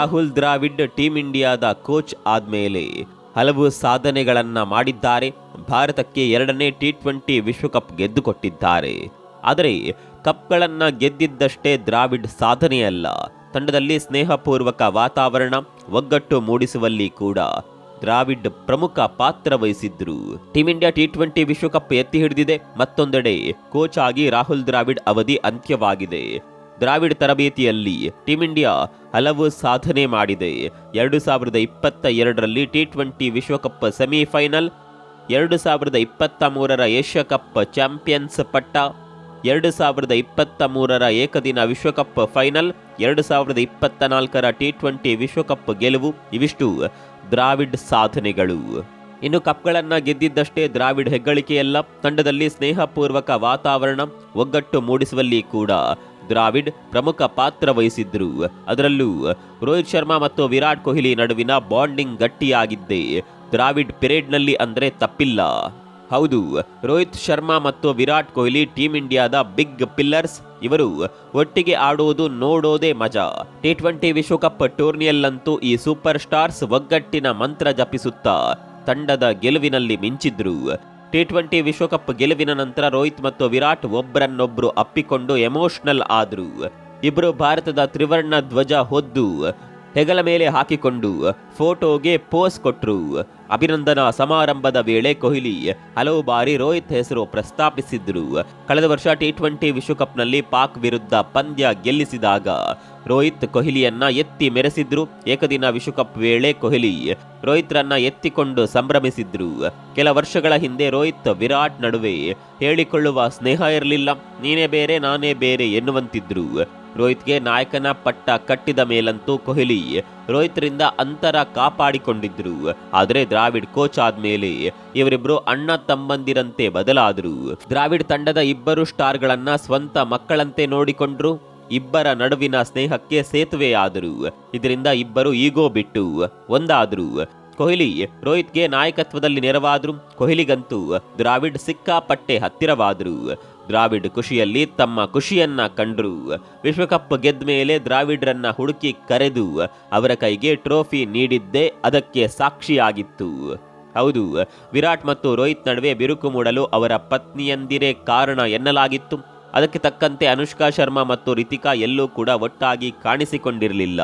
Rahul Dravid team ಇಂಡಿಯಾದ coach ಆದ್ಮೇಲೆ ಹಲವು ಸಾಧನೆಗಳನ್ನು ಮಾಡಿದ್ದಾರೆ. ಭಾರತಕ್ಕೆ ಎರಡನೇ ಟಿ ಟ್ವೆಂಟಿ ವಿಶ್ವಕಪ್ ಗೆದ್ದುಕೊಟ್ಟಿದ್ದಾರೆ. ಆದರೆ ಕಪ್ಗಳನ್ನು ಗೆದ್ದಿದ್ದಷ್ಟೇ ದ್ರಾವಿಡ್ ಸಾಧನೆಯಲ್ಲ. ತಂಡದಲ್ಲಿ ಸ್ನೇಹಪೂರ್ವಕ ವಾತಾವರಣ, ಒಗ್ಗಟ್ಟು ಮೂಡಿಸುವಲ್ಲಿ ಕೂಡ ದ್ರಾವಿಡ್ ಪ್ರಮುಖ ಪಾತ್ರ ವಹಿಸಿದ್ರು. ಟೀಂ ಇಂಡಿಯಾ ಟಿ ಟ್ವೆಂಟಿ ವಿಶ್ವಕಪ್ ಎತ್ತಿ ಹಿಡಿದಿದೆ. ಮತ್ತೊಂದೆಡೆ ಕೋಚ್ ಆಗಿ ರಾಹುಲ್ ದ್ರಾವಿಡ್ ಅವಧಿ ಅಂತ್ಯವಾಗಿದೆ. ದ್ರಾವಿಡ್ ತರಬೇತಿಯಲ್ಲಿ ಟೀಂ ಇಂಡಿಯಾ ಹಲವು ಸಾಧನೆ ಮಾಡಿದೆ. ಎರಡು ಸಾವಿರದ ಇಪ್ಪತ್ತ ಎರಡರಲ್ಲಿ ಟಿ ಟ್ವೆಂಟಿ ವಿಶ್ವಕಪ್ ಸೆಮಿಫೈನಲ್, ಎರಡು ಸಾವಿರದ ಇಪ್ಪತ್ತ ಮೂರರ ಏಷ್ಯಾ ಕಪ್ ಚಾಂಪಿಯನ್ಸ್ ಪಟ್ಟ, ಎರಡು ಸಾವಿರದ ಇಪ್ಪತ್ತ ಮೂರರ ಏಕದಿನ ವಿಶ್ವಕಪ್ ಫೈನಲ್, ಎರಡು ಸಾವಿರದ ಇಪ್ಪತ್ತ ನಾಲ್ಕರ ಟಿ ಟ್ವೆಂಟಿ ವಿಶ್ವಕಪ್ ಗೆಲುವು, ಇವಿಷ್ಟು ದ್ರಾವಿಡ್ ಸಾಧನೆಗಳು. ಇನ್ನು ಕಪ್ಗಳನ್ನು ಗೆದ್ದಿದ್ದಷ್ಟೇ ದ್ರಾವಿಡ್ ಹೆಗ್ಗಳಿಕೆಯಲ್ಲ, ತಂಡದಲ್ಲಿ ಸ್ನೇಹಪೂರ್ವಕ ವಾತಾವರಣ, ಒಗ್ಗಟ್ಟು ಮೂಡಿಸುವಲ್ಲಿ ಕೂಡ ದ್ರಾವಿಡ್ ಪ್ರಮುಖ ಪಾತ್ರ ವಹಿಸಿದ್ರು ಅದರಲ್ಲೂ ರೋಹಿತ್ ಶರ್ಮಾ ಮತ್ತು ವಿರಾಟ್ ಕೊಹ್ಲಿ ನಡುವಿನ ಬಾಂಡಿಂಗ್ ಗಟ್ಟಿಯಾಗಿದ್ದೆ ದ್ರಾವಿಡ್ ಪಿರೇಡ್ನಲ್ಲಿ ಅಂದ್ರೆ ತಪ್ಪಿಲ್ಲ. ಹೌದು, ರೋಹಿತ್ ಶರ್ಮಾ ಮತ್ತು ವಿರಾಟ್ ಕೊಹ್ಲಿ ಟೀಂ ಇಂಡಿಯಾದ ಬಿಗ್ ಪಿಲ್ಲರ್ಸ್, ಇವರು ಒಟ್ಟಿಗೆ ಆಡುವುದು ನೋಡೋದೇ ಮಜಾ. ಟಿ ಟ್ವೆಂಟಿ ವಿಶ್ವಕಪ್ ಟೂರ್ನಿಯಲ್ಲಂತೂ ಈ ಸೂಪರ್ ಸ್ಟಾರ್ಸ್ ಒಗ್ಗಟ್ಟಿನ ಮಂತ್ರ ಜಪಿಸುತ್ತಾ ತಂಡದ ಗೆಲುವಿನಲ್ಲಿ ಮಿಂಚಿದ್ರು. ಟಿ ಟ್ವೆಂಟಿ ವಿಶ್ವಕಪ್ ಗೆಲುವಿನ ನಂತರ ರೋಹಿತ್ ಮತ್ತು ವಿರಾಟ್ ಒಬ್ಬರನ್ನೊಬ್ಬರು ಅಪ್ಪಿಕೊಂಡು ಎಮೋಷನಲ್ ಆದರು. ಇಬ್ಬರು ಭಾರತದ ತ್ರಿವರ್ಣ ಧ್ವಜ ಹೊದ್ದು. ಹೆಗಲ ಮೇಲೆ ಹಾಕಿಕೊಂಡು ಫೋಟೋಗೆ ಪೋಸ್ ಕೊಟ್ರು. ಅಭಿನಂದನಾ ಸಮಾರಂಭದ ವೇಳೆ ಕೊಹ್ಲಿ ಹಲವು ಬಾರಿ ರೋಹಿತ್ ಹೆಸರು ಪ್ರಸ್ತಾಪಿಸಿದ್ರು. ಕಳೆದ ವರ್ಷ ಟಿ ಟ್ವೆಂಟಿ ವಿಶ್ವಕಪ್ನಲ್ಲಿ ಪಾಕ್ ವಿರುದ್ಧ ಪಂದ್ಯ ಗೆಲ್ಲಿಸಿದಾಗ ರೋಹಿತ್ ಕೊಹ್ಲಿಯನ್ನ ಎತ್ತಿ ಮೆರೆಸಿದ್ರು. ಏಕದಿನ ವಿಶ್ವಕಪ್ ವೇಳೆ ಕೊಹ್ಲಿ ರೋಹಿತ್ರನ್ನ ಎತ್ತಿಕೊಂಡು ಸಂಭ್ರಮಿಸಿದ್ರು. ಕೆಲ ವರ್ಷಗಳ ಹಿಂದೆ ರೋಹಿತ್ ವಿರಾಟ್ ನಡುವೆ ಹೇಳಿಕೊಳ್ಳುವ ಸ್ನೇಹ ಇರಲಿಲ್ಲ. ನೀನೇ ಬೇರೆ, ನಾನೇ ಬೇರೆ ಎನ್ನುವಂತಿದ್ರು. ರೋಹಿತ್ಗೆ ನಾಯಕನ ಪಟ್ಟ ಕಟ್ಟಿದ ಮೇಲಂತೂ ಕೊಹ್ಲಿ ರೋಹಿತ್ರಿಂದ ಅಂತರ ಕಾಪಾಡಿಕೊಂಡಿದ್ರು. ಆದರೆ ದ್ರಾವಿಡ್ ಕೋಚ್ ಆದ್ಮೇಲೆ ಇವರಿಬ್ರು ಅಣ್ಣ ತಮ್ಮಂದಿರಂತೆ ಬದಲಾದರು. ದ್ರಾವಿಡ್ ತಂಡದ ಇಬ್ಬರು ಸ್ಟಾರ್ಗಳನ್ನ ಸ್ವಂತ ಮಕ್ಕಳಂತೆ ನೋಡಿಕೊಂಡ್ರು. ಇಬ್ಬರ ನಡುವಿನ ಸ್ನೇಹಕ್ಕೆ ಸೇತುವೆಯಾದರು. ಇದರಿಂದ ಇಬ್ಬರು ಈಗೋ ಬಿಟ್ಟು ಒಂದಾದ್ರು. ಕೊಹ್ಲಿ ರೋಹಿತ್ಗೆ ನಾಯಕತ್ವದಲ್ಲಿ ನೆರವಾದ್ರು. ಕೊಹ್ಲಿಗಂತೂ ದ್ರಾವಿಡ್ ಸಿಕ್ಕಾಪಟ್ಟೆ ಹತ್ತಿರವಾದ್ರು. ದ್ರಾವಿಡ್ ಖುಷಿಯಲ್ಲಿ ತಮ್ಮ ಖುಷಿಯನ್ನ ಕಂಡ್ರು. ವಿಶ್ವಕಪ್ ಗೆದ್ದ ಮೇಲೆ ದ್ರಾವಿಡ್ರನ್ನ ಹುಡುಕಿ ಕರೆದು ಅವರ ಕೈಗೆ ಟ್ರೋಫಿ ನೀಡಿದ್ದೇ ಅದಕ್ಕೆ ಸಾಕ್ಷಿಯಾಗಿತ್ತು. ಹೌದು, ವಿರಾಟ್ ಮತ್ತು ರೋಹಿತ್ ನಡುವೆ ಬಿರುಕು ಮೂಡಲು ಅವರ ಪತ್ನಿಯಂದಿರೇ ಕಾರಣ ಎನ್ನಲಾಗಿತ್ತು. ಅದಕ್ಕೆ ತಕ್ಕಂತೆ ಅನುಷ್ಕಾ ಶರ್ಮಾ ಮತ್ತು ರಿತಿಕಾ ಎಲ್ಲೂ ಕೂಡ ಒಟ್ಟಾಗಿ ಕಾಣಿಸಿಕೊಂಡಿರಲಿಲ್ಲ.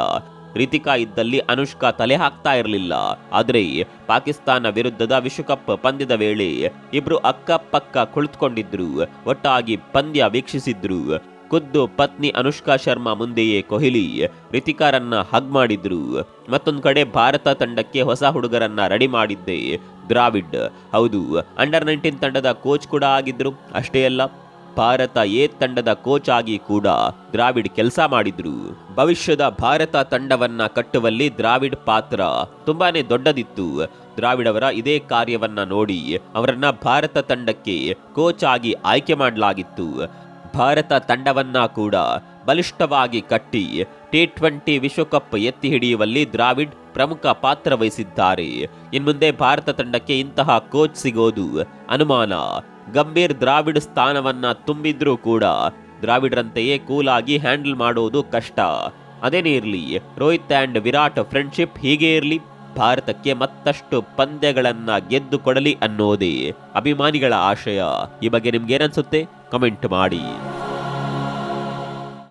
ರಿತಿಕಾ ಇದ್ದಲ್ಲಿ ಅನುಷ್ಕಾ ತಲೆ ಹಾಕ್ತಾ ಇರಲಿಲ್ಲ. ಆದರೆ ಪಾಕಿಸ್ತಾನ ವಿರುದ್ಧದ ವಿಶ್ವಕಪ್ ಪಂದ್ಯದ ವೇಳೆ ಇಬ್ರು ಅಕ್ಕಪಕ್ಕ ಕುಳಿತುಕೊಂಡಿದ್ರು. ಒಟ್ಟಾಗಿ ಪಂದ್ಯ ವೀಕ್ಷಿಸಿದ್ರು. ಖುದ್ದು ಪತ್ನಿ ಅನುಷ್ಕಾ ಶರ್ಮಾ ಮುಂದೆಯೇ ಕೊಹ್ಲಿ ರಿತಿಕಾರನ್ನ ಹಗ್ ಮಾಡಿದ್ರು. ಮತ್ತೊಂದು ಕಡೆ ಭಾರತ ತಂಡಕ್ಕೆ ಹೊಸ ಹುಡುಗರನ್ನ ರೆಡಿ ಮಾಡಿದ್ದೆ ದ್ರಾವಿಡ್. ಹೌದು, ಅಂಡರ್ ನೈನ್ಟೀನ್ ತಂಡದ ಕೋಚ್ ಕೂಡ ಆಗಿದ್ರು. ಅಷ್ಟೇ ಅಲ್ಲ ಭಾರತ ಎ ತಂಡದ ಕೋಚ್ ಆಗಿ ಕೂಡ ದ್ರಾವಿಡ್ ಕೆಲಸ ಮಾಡಿದ್ರು. ಭವಿಷ್ಯದ ಭಾರತ ತಂಡವನ್ನ ಕಟ್ಟುವಲ್ಲಿ ದ್ರಾವಿಡ್ ಪಾತ್ರ ತುಂಬಾನೇ ದೊಡ್ಡದಿತ್ತು. ದ್ರಾವಿಡ್ ಅವರ ಇದೇ ಕಾರ್ಯವನ್ನ ನೋಡಿ ಅವರನ್ನ ಭಾರತ ತಂಡಕ್ಕೆ ಕೋಚ್ ಆಗಿ ಆಯ್ಕೆ ಮಾಡಲಾಗಿತ್ತು. ಭಾರತ ತಂಡವನ್ನ ಕೂಡ ಬಲಿಷ್ಠವಾಗಿ ಕಟ್ಟಿ ಟಿ ಟ್ವೆಂಟಿ ವಿಶ್ವಕಪ್ ಎತ್ತಿ ಹಿಡಿಯುವಲ್ಲಿ ದ್ರಾವಿಡ್ ಪ್ರಮುಖ ಪಾತ್ರ ವಹಿಸಿದ್ದಾರೆ. ಇನ್ಮುಂದೆ ಭಾರತ ತಂಡಕ್ಕೆ ಇಂತಹ ಕೋಚ್ ಸಿಗೋದು ಅನುಮಾನ. ಗಂಭೀರ್ ದ್ರಾವಿಡ್ ಸ್ಥಾನವನ್ನ ತುಂಬಿದ್ರೂ ಕೂಡ ದ್ರಾವಿಡ್ರಂತೆಯೇ ಕೂಲಾಗಿ ಹ್ಯಾಂಡಲ್ ಮಾಡೋದು ಕಷ್ಟ. ಅದೇನೇ ಇರಲಿ ರೋಹಿತ್ ಆ್ಯಂಡ್ ವಿರಾಟ್ ಫ್ರೆಂಡ್ಶಿಪ್ ಹೀಗೆ ಇರಲಿ, ಭಾರತಕ್ಕೆ ಮತ್ತಷ್ಟು ಪಂದ್ಯಗಳನ್ನ ಗೆದ್ದು ಕೊಡಲಿ ಅನ್ನೋದೇ ಅಭಿಮಾನಿಗಳ ಆಶಯ. ಈ ಬಗ್ಗೆ ನಿಮ್ಗೇನನ್ಸುತ್ತೆ? ಕಮೆಂಟ್ ಮಾಡಿ.